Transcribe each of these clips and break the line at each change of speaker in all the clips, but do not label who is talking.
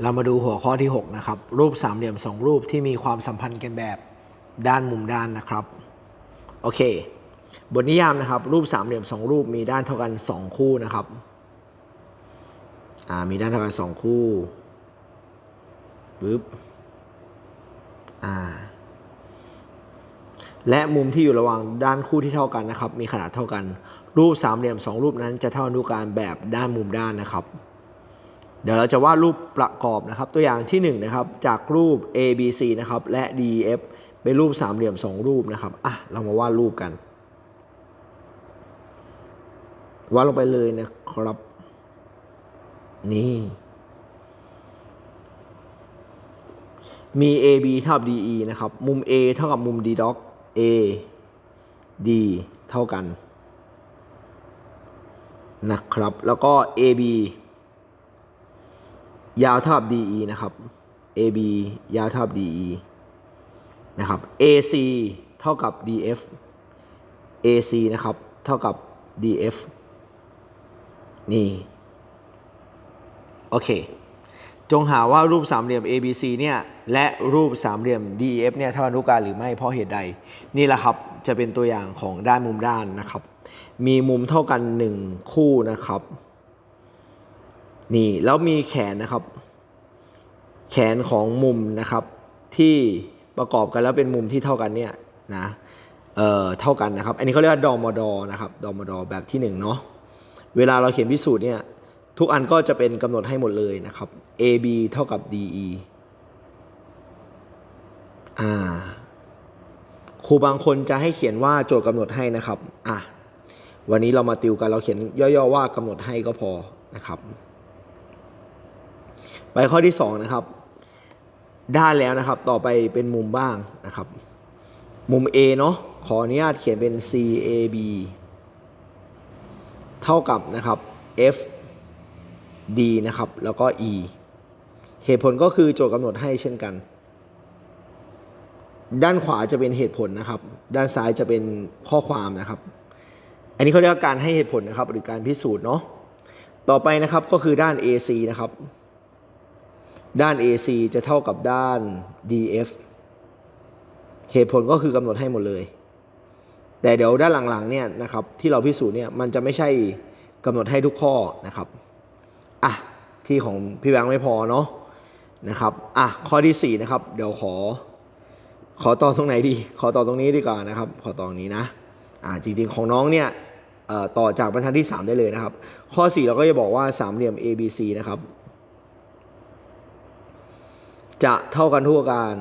เรามาดูหัวข้อที่ 6 นะครับ รูปสามเหลี่ยม 2 รูปที่มีความสัมพันธ์กันแบบด้านมุมด้านนะครับ โอเค บทนิยามนะครับ รูปสามเหลี่ยม 2 รูปมีด้านเท่ากัน 2 คู่นะครับอ่ามีด้านเท่ากัน2คู่ปึ๊บอ่าและมุมที่อยู่ระหว่างด้านคู่ที่เท่ากันนะครับ มีขนาดเท่ากัน รูปสามเหลี่ยม 2 รูปนั้นจะเท่าอนุการแบบด้านมุมด้านนะครับ เดี๋ยวเราจะวาดรูปประกอบนะครับ ตัวอย่างที่1นะครับจากรูป A B C นะครับและ D F เป็นรูปสามเหลี่ยม 2 รูปนะครับอะเรามาวาดรูปกันวาดลงไปเลยนะครับ นี่ มี AB เท่ากับ DE นะครับ มุม A เท่ากับมุม D dot A D เท่ากัน นะครับ แล้วก็ AB ยาวเท่ากับ DE นะครับ AB ยาวเท่ากับ DE นะครับ AC เท่ากับ DF AC นะครับ เท่ากับ DF นี่ โอเค จงหาว่ารูปสามเหลี่ยม ABC เนี่ย และรูปสามเหลี่ยม DEF เนี่ยเท่าอนุการหรือไม่เพราะเหตุใด นี่แหละครับ จะเป็นตัวอย่างของด้านมุมด้านนะครับ มีมุมเท่ากัน 1 คู่นะครับ นี่แล้วมีแขนนะครับ แขนของมุมนะครับ ที่ประกอบกันแล้วเป็นมุมที่เท่ากันเนี่ยนะเอ่อเท่ากันนะครับ อันนี้เขาเรียกว่าดอมอดอนะครับดอมอดอแบบที่หนึ่งเนาะเวลาเราเขียนพิสูจน์เนี่ยทุกอันก็จะเป็นกำหนดให้หมดเลยนะครับ AB เท่ากับ DE อ่าครูบางคนจะให้เขียนว่าโจทย์กำหนดให้นะครับ อะ วันนี้เรามาติวกัน เราเขียนย่อๆว่ากำหนดให้ก็พอนะครับ ไปข้อที่2นะครับได้แล้วนะครับ ต่อไปเป็นมุมบ้างนะครับ มุม A เนาะขออนุญาตเขียนเป็น CAB เท่ากับนะครับ F D นะครับ แล้วก็ E เหตุผลก็คือโจทย์กำหนดให้เช่นกัน ด้านขวาจะเป็นเหตุผลนะครับ ด้านซ้ายจะเป็นข้อความนะครับ อันนี้เขาเรียกว่าการให้เหตุผลนะครับ หรือการพิสูจน์เนาะ ต่อไปนะครับก็คือด้าน AC นะครับ ด้าน AC จะเท่ากับด้าน DF เหตุผลก็คือกำหนดให้หมดเลย แต่เดี๋ยวด้านหลังๆเนี่ยนะครับที่เราพิสูจน์เนี่ยมันจะไม่ใช่กำหนดให้ทุกข้อนะครับอะที่ของพี่แบงค์ไม่พอเนาะนะครับอะข้อที่4นะครับเดี๋ยวขอ ขอต่อตรงไหนดี ขอต่อตรงนี้ดีกว่านะครับ ขอต่อตรงนี้นะอ่าจริงๆของน้องเนี่ยต่อจากบรรทัดที่ 3 ได้เลยนะครับ ข้อ 4 เราก็จะบอกว่าสามเหลี่ยม ABC นะครับ จะเท่ากันทั่วการ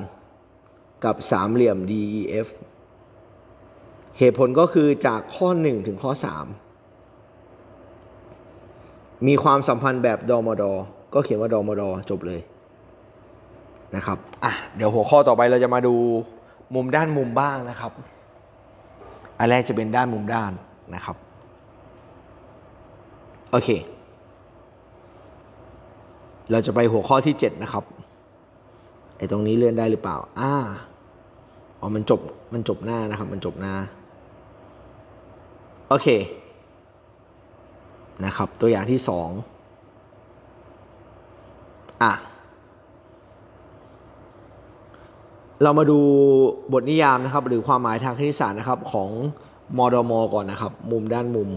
กับสามเหลี่ยม DEF เหตุผลก็คือจากข้อ 1 ถึงข้อ 3 มีความสัมพันธ์แบบดอมดอก็เขียนว่าดอมดอจบเลยนะครับอะเดี๋ยวหัวข้อต่อไปเราจะมาดูมุมด้านมุมบ้างนะครับ อันแรกจะเป็นด้านมุมด้านนะครับ โอเค เราจะไปหัวข้อที่ 7 นะครับ อ้ตรงนี้เลื่อนได้หรือเปล่า อ่า อ๋อ มันจบ มันจบหน้านะครับ มันจบหน้า โอเค นะครับ ตัวอย่างที่สองอะ เรามาดูบทนิยามนะครับ หรือความหมายทางคณิตศาสตร์นะครับ ของมดม ก่อนนะครับ มุมด้านมุม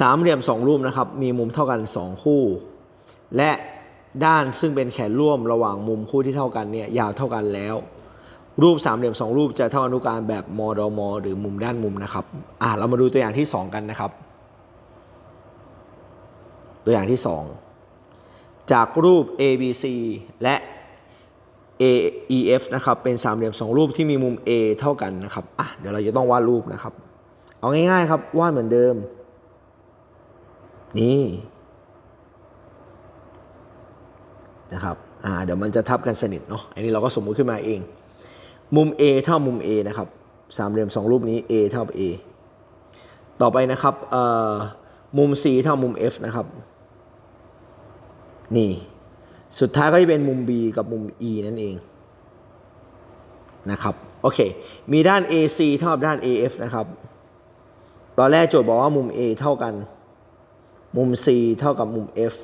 สามเหลี่ยมสองรูปนะครับ มีมุมเท่ากันสองคู่ และ ด้านซึ่งเป็นแขนร่วมระหว่างมุมคู่ที่เท่ากันเนี่ยยาวเท่ากันแล้ว รูปสามเหลี่ยมสองรูปจะเท่าอนุการแบบมอดมหรือมุมด้านมุมนะครับอะเรามาดูตัวอย่างที่สองกันนะครับ ตัวอย่างที่สองจากรูป ABC และ AEF นะครับเป็นสามเหลี่ยมสองรูปที่มีมุม A เท่ากันนะครับอะเดี๋ยวเราจะต้องวาดรูปนะครับ เอาง่ายๆครับวาดเหมือนเดิม นี่ นะครับอ่าเดี๋ยวมันจะทับกันสนิทเนาะอันนี้เราก็สมมุติขึ้นมาเอง มุม A เท่ามุม A นะครับสามเหลี่ยมสองรูปนี้ A เท่า A ต่อไปนะครับเอ่อมุม C เท่ามุม F นะครับ นี่ สุดท้ายก็จะเป็นมุม B กับมุม E นั่นเองนะครับโอเค มีด้าน AC เท่ากับด้าน AF นะครับ ตอนแรกโจทย์บอกว่ามุม A เท่ากัน มุม C เท่ากับมุม F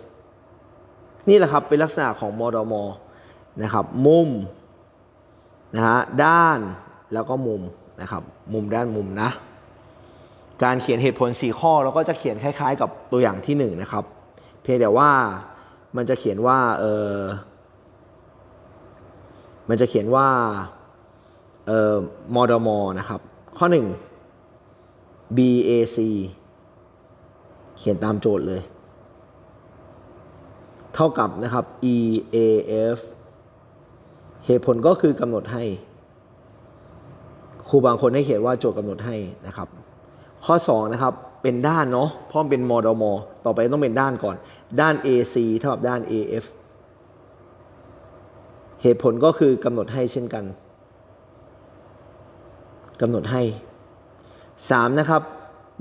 นี่แหละครับเป็นลักษณะของมดมนะครับ มุมนะฮะด้านแล้วก็มุมนะครับ มุมด้านมุมนะ การเขียนเหตุผล 4 ข้อเราก็จะเขียนคล้าย ๆ กับตัวอย่างที่ 1 นะครับ เพียงแต่ว่ามันจะเขียนว่าเออมันจะเขียนว่าเอ่อมดมนะครับ ข้อ 1 BAC เขียนตามโจทย์เลย เท่ากับนะครับ EAF เหตุผลก็คือกำหนดให้ ครูบางคนให้เขียนว่าโจทย์กำหนดให้นะครับ ข้อ 2 นะครับ เป็นด้านเนาะเพราะมันเป็นมดม ต่อไปต้องเป็นด้านก่อน ด้าน AC เท่ากับด้าน AF เหตุผลก็คือกำหนดให้เช่นกันกำหนดให้ 3 นะครับ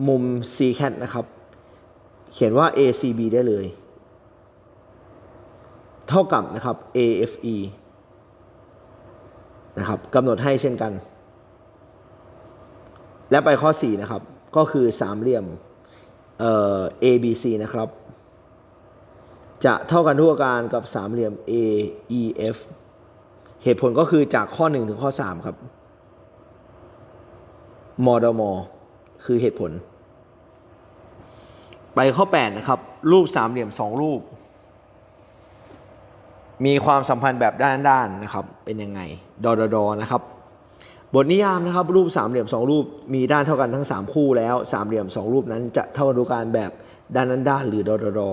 มุม CCAT นะครับ เขียนว่า ACB ได้เลย เท่ากับนะครับ AFE นะครับกำหนดให้เช่นกัน และไปข้อ 4 นะครับ ก็คือสามเหลี่ยมเอ่อ ABC นะครับ จะเท่ากันทุกอาการกับสามเหลี่ยม AEF เหตุผลก็คือจากข้อ 1 ถึงข้อ 3 ครับมดมคือเหตุผล ไปข้อ 8 นะครับ รูปสามเหลี่ยม 2 รูป มีความสัมพันธ์แบบด้านๆนนะครับ เป็นยังไงดอดดอนะครับ บทนิยามนะครับ รูปสามเหลี่ยม2รูปมีด้านเท่ากันทั้ง 3 คู่แล้วสามเหลี่ยม2รูปนั้นจะเท่ากันทุการแบบด้านนั้นด้านหรือดอดดอ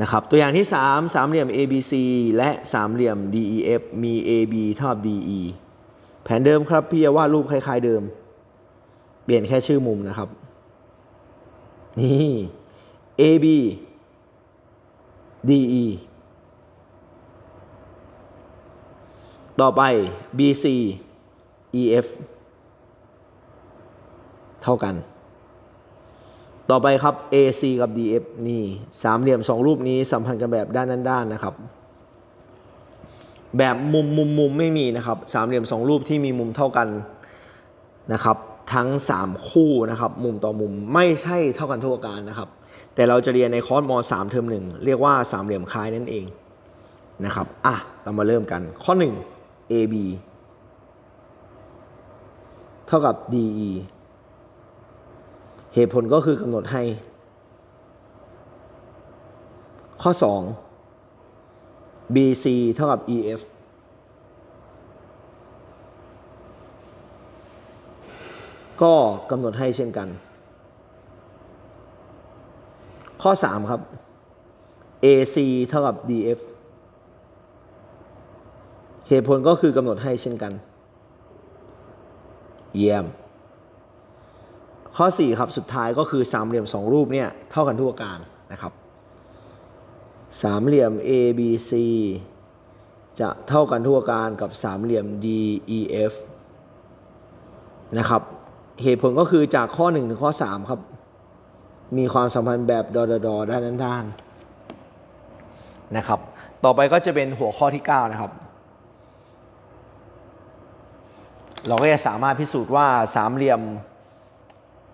นะครับตัวอย่างที่ 3 สามเหลี่ยม ABC และสามเหลี่ยม DEF มี AB เท่ากับ DE แผนเดิมครับพี่จะวาดรูปคล้าย ๆเดิม เปลี่ยนแค่ชื่อมุมนะครับ นี่ AB DE ต่อไป BC EF เท่ากัน ต่อไปครับ AC กับ DF นี่สามเหลี่ยมสองรูปนี้สัมพันธ์กันแบบด้านนั้นด้านนะครับ แบบมุมมุมมุมไม่มีนะครับ สามเหลี่ยมสองรูปที่มีมุมเท่ากันนะครับ ทั้ง 3 คู่นะครับ มุมต่อมุมไม่ใช่เท่ากันทุกอาการนะครับ แต่เราจะเรียนในคอร์สม 3 เทอมหนึ่งเรียกว่าสามเหลี่ยมคล้ายนั่นเองนะครับอะเรามาเริ่มกันข้อ 1 AB เท่ากับ DE เหตุผลก็คือกำหนดให้ ข้อ 2 BC เท่ากับ EF ก็กำหนดให้เช่นกัน ข้อ 3 ครับ AC เท่ากับ DF เหตุผลก็คือกำหนดให้เช่นกัน เยี่ยม ข้อ 4 ครับ สุดท้ายก็คือสามเหลี่ยม 2 รูปเนี่ย เท่ากันทุกอาการนะครับ สามเหลี่ยม ABC จะเท่ากันทุกอาการกับสามเหลี่ยม DEF นะครับ เหตุผลก็คือจากข้อ 1 ถึงข้อ 3 ครับ มีความสัมพันธ์แบบดอดอดอด้านนั้นด้านนะครับ ต่อไปก็จะเป็นหัวข้อที่ 9 นะครับ เราก็จะสามารถพิสูจน์ว่าสามเหลี่ยม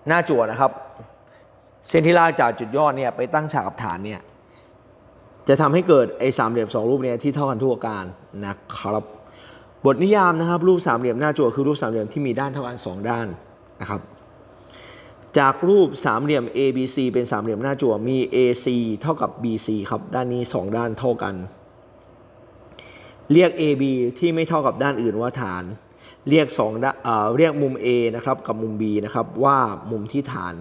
หน้าจั่วนะครับ เส้นที่ลากจากจุดยอดเนี่ยไปตั้งฉากกับฐานเนี่ยจะทำให้เกิดไอ้สามเหลี่ยมสองรูปเนี่ยที่เท่ากันทุกอาการนะครับ บทนิยามนะครับ รูปสามเหลี่ยมหน้าจั่วคือรูปสามเหลี่ยมที่มีด้านเท่ากันสองด้านนะครับ จากรูปสามเหลี่ยม ABC เป็นสามเหลี่ยมหน้าจั่วมี AC เท่ากับ BC ครับ ด้านนี้สองด้านเท่ากัน เรียก AB ที่ไม่เท่ากับด้านอื่นว่าฐาน เรียกสองด้านเอ่อเรียกมุม A นะครับกับมุม B นะครับว่ามุมที่ฐาน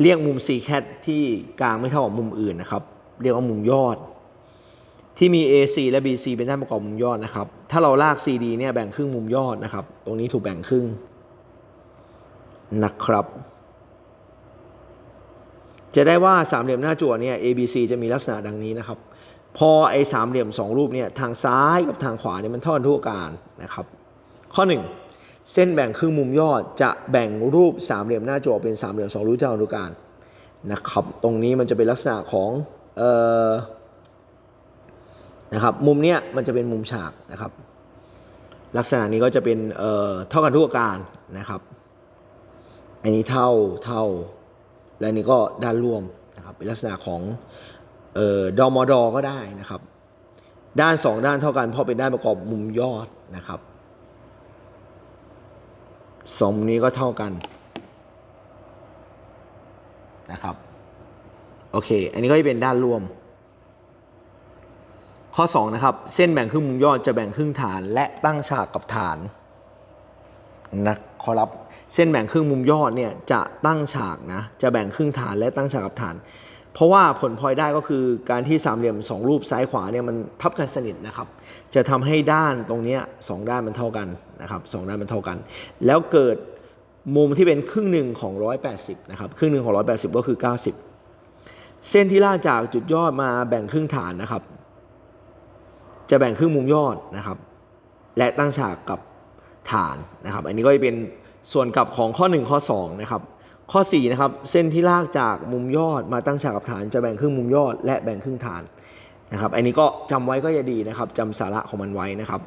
เรียกมุม C cat ที่กลางไม่เท่ากับมุมอื่นนะครับ เรียกว่ามุมยอด ที่มี AC และ BC เป็นด้านประกอบมุมยอดนะครับ ถ้าเราลาก CD เนี่ยแบ่งครึ่งมุมยอดนะครับ ตรงนี้ถูกแบ่งครึ่ง นะครับ จะได้ว่าสามเหลี่ยมหน้าจั่วเนี่ย ABC จะมีลักษณะดังนี้นะครับ พอไอ้สามเหลี่ยมสองรูปเนี่ยทางซ้ายกับทางขวาเนี่ยมันเท่ากันทุกการนะครับ ข้อ 1 เส้นแบ่งครึ่งมุมยอดจะแบ่งรูปสามเหลี่ยมหน้าจั่วเป็นสามเหลี่ยมสองรูปเท่ากันทุกอาการนะครับ ตรงนี้มันจะเป็นลักษณะของเอ่อนะครับมุมเนี้ยมันจะเป็นมุมฉากนะครับ ลักษณะนี้ก็จะเป็นเอ่อเท่ากันทุกการนะครับ อันนี้เท่าเท่า และนี้ก็ด้านร่วมนะครับเป็นลักษณะของเอ่อดอมอดอก็ได้นะครับ ด้านสองด้านเท่ากันเพราะเป็นด้านประกอบมุมยอดนะครับสองมุมนี้ก็เท่ากันนะครับโอเค อันนี้ก็จะเป็นด้านร่วม ข้อ 2 นะครับ เส้นแบ่งครึ่งมุมยอดจะแบ่งครึ่งฐานและตั้งฉากกับฐานนะขอรับ เส้นแบ่งครึ่งมุมยอดเนี่ยจะตั้งฉากนะจะแบ่งครึ่งฐานและตั้งฉากกับฐาน เพราะว่าผลพลอยได้ก็คือการที่สามเหลี่ยมสองรูปซ้ายขวาเนี่ยมันทับกันสนิทนะครับ จะทำให้ด้านตรงนี้สองด้านมันเท่ากันนะครับสองด้านมันเท่ากัน แล้วเกิดมุมที่เป็นครึ่งหนึ่งของ 180นะครับครึ่งหนึ่งของ 180 ก็คือ 90 เส้นที่ลากจากจุดยอดมาแบ่งครึ่งฐานนะครับ จะแบ่งครึ่งมุมยอดนะครับ และตั้งฉากกับฐานนะครับ อันนี้ก็จะเป็น ส่วนกับของข้อ 1 ข้อ2นะครับข้อ4นะครับเส้นที่ลากจากมุมยอดมาตั้งฉากกับฐานจะแบ่งครึ่งมุมยอดและแบ่งครึ่งฐานนะครับอันนี้ก็จำไว้ก็จะดีนะครับจำสาระของมันไว้นะครับ